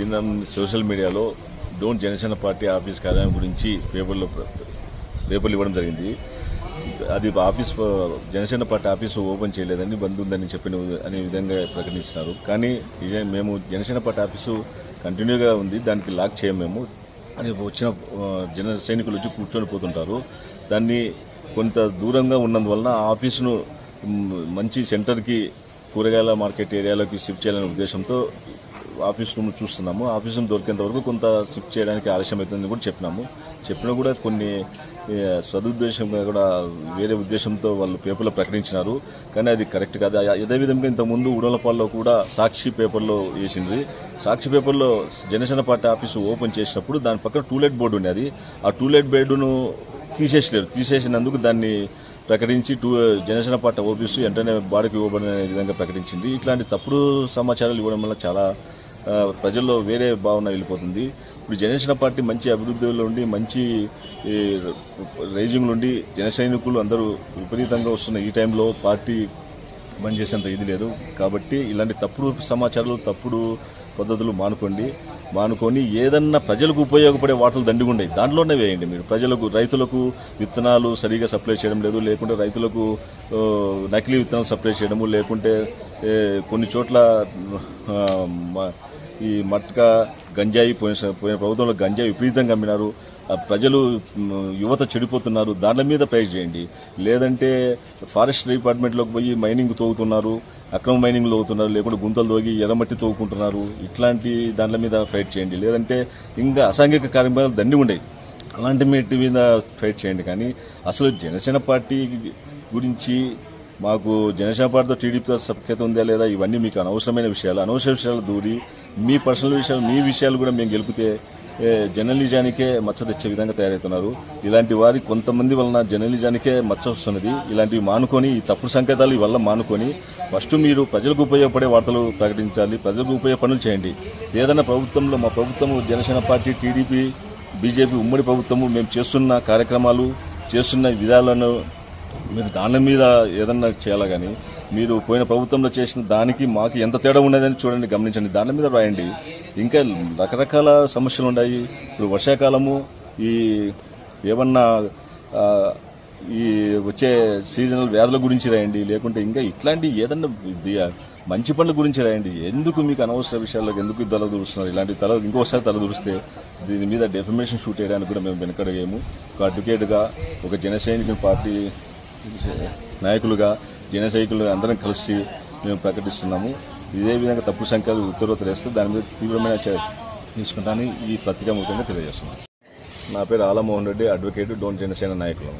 నిన్న సోషల్ మీడియాలో don't Janasena party office కార్యాలయం గురించి పేపర్లో పేపర్లు ఇవ్వడం జరిగింది. అది office Janasena party office open చేయలేదని బంద్ ఉందని చెప్పిన అనే విధంగా ప్రకటించినారు. కానీ మేము జనసేన పార్టీ ఆఫీసు కంటిన్యూగా ఉంది దానికి లాక్ చేయం మేము. అని వచ్చిన జన సైనికులు వచ్చి కూర్చొని పోతుంటారు. దాన్ని కొంత దూరంగా ఉన్నందువలన ఆ ఆఫీసును మంచి సెంటర్కి కూరగాయల మార్కెట్ ఏరియాలోకి షిఫ్ట్ చేయాలనే ఉద్దేశంతో ఆఫీస్ రూమ్ చూస్తున్నాము. ఆఫీస్ రూమ్ దొరికేంత వరకు కొంత షిఫ్ట్ చేయడానికి ఆలస్యం అవుతుందని కూడా చెప్పినాము. చెప్పినా కూడా కొన్ని సదుద్దేశంగా కూడా వేరే ఉద్దేశంతో వాళ్ళు పేపర్లో ప్రకటించినారు. కానీ అది కరెక్ట్ కాదు. అదేవిధంగా ఇంతకుముందు ఉడలపాల్లో కూడా సాక్షి పేపర్లో వేసింది సాక్షి పేపర్లో జనసేన పార్టీ ఆఫీసు ఓపెన్ చేసినప్పుడు దాని పక్కన టూలెట్ బోర్డు ఉండేది ఆ టూలెట్ బోర్డును తీసేసలేరు. తీసేసినందుకు దాన్ని ప్రకటించి టూ జనసేన పార్టీ ఓపీసు వెంటనే బాడీకి ఇవ్వబడిన విధంగా ప్రకటించింది. ఇట్లాంటి తప్పుడు సమాచారాలు ఇవ్వడం వల్ల చాలా ప్రజల్లో వేరే భావన వెళ్ళిపోతుంది. ఇప్పుడు జనసేన పార్టీ మంచి అభివృద్ధిలో ఉండి మంచి ఈ, రైజింగ్లో ఉండి జన సైనికులు అందరూ విపరీతంగా వస్తున్న ఈ టైంలో పార్టీ పనిచేసేంత చేసేంత ఇది లేదు. కాబట్టి ఇలాంటి తప్పుడు సమాచారాలు తప్పుడు పద్ధతులు మానుకోండి. మానుకొని ఏదన్నా ప్రజలకు ఉపయోగపడే వాటలు దండిగుండే దాంట్లోనే వేయండి మీరు. ప్రజలకు రైతులకు విత్తనాలు సరిగా సప్లై చేయడం లేదు లేకుంటే రైతులకు నకిలీ విత్తనాలు సప్లై చేయడము లేకుంటే కొన్ని చోట్ల ఈ మట్క గంజాయి పోయిన పోయిన ప్రభుత్వంలో గంజాయి విపరీతంగా అమ్మినారు. ప్రజలు యువత చెడిపోతున్నారు. దాని మీద ప్రైజ్ చేయండి. లేదంటే ఫారెస్ట్ డిపార్ట్మెంట్లోకి పోయి మైనింగ్ తోగుతున్నారు అక్రమ మైనింగ్ తవ్వుతున్నారు లేకుంటే గుంతలు తోగి ఎర్రమట్టి తోగుకుంటున్నారు. ఇట్లాంటి దాని మీద ఫైట్ చేయండి. లేదంటే ఇంకా అసాంఘిక కార్యక్రమాలు దండి ఉండేవి. అలాంటి మీద ఫైట్ చేయండి. కానీ అసలు జనసేన పార్టీ గురించి మాకు జనసేన పార్టీతో టీడీపీతో సఖ్యత ఉందా లేదా ఇవన్నీ మీకు అనవసరమైన విషయాలు. అనవసర విషయాలు దూరి మీ పర్సనల్ విషయాలు మీ విషయాలు కూడా మేము గెలిపితే జర్నలిజానికే మచ్చ తెచ్చే విధంగా తయారవుతున్నారు. ఇలాంటి వారి కొంతమంది వలన జర్నలిజానికే మచ్చ వస్తున్నది. ఇలాంటివి మానుకొని ఈ తప్పుడు సంకేతాలు వల్ల మానుకొని ఫస్ట్ మీరు ప్రజలకు ఉపయోగపడే వార్తలు ప్రకటించాలి. ప్రజలకు ఉపయోగ పనులు చేయండి. ఏదైనా ప్రభుత్వంలో మా ప్రభుత్వం జనసేన పార్టీ టీడీపీ బీజేపీ ఉమ్మడి ప్రభుత్వము మేము చేస్తున్న కార్యక్రమాలు చేస్తున్న విధాలను మీరు దాని మీద ఏదన్నా చేయాలా కానీ మీరు పోయిన ప్రభుత్వంలో చేసిన దానికి మాకు ఎంత తేడా ఉన్నదని చూడండి గమనించండి. దాని మీద రాయండి. ఇంకా రకరకాల సమస్యలు ఉన్నాయి. ఇప్పుడు వర్షాకాలము ఈ ఏమన్నా ఈ వచ్చే సీజనల్ వ్యాధుల గురించి రాయండి లేకుంటే ఇంకా ఇట్లాంటి ఏదన్నా మంచి పనుల గురించి రాయండి. ఎందుకు మీకు అనవసర విషయాలకు ఎందుకు తల దూరుస్తున్నారు? ఇలాంటి తల ఇంకోసారి తల దూరిస్తే దీని మీద డెఫమేషన్ షూట్ చేయడానికి కూడా మేము వెనకడగేము. ఒక అడ్వకేట్గా ఒక జన పార్టీ నాయకులుగా జన సైనికులుగా అందరం కలిసి మేము ప్రకటిస్తున్నాము. ఇదే విధంగా తప్పు సంఖ్యలు ఉత్తరోత్తర వేస్తే దాని మీద తీవ్రమైన తీసుకుంటామని తీసుకుంటానని ఈ పత్రికా ముఖ్యంగా తెలియజేస్తున్నాను. నా పేరు ఆలమోహన్ రెడ్డి అడ్వకేట్ డోన్ జనసేన నాయకులు.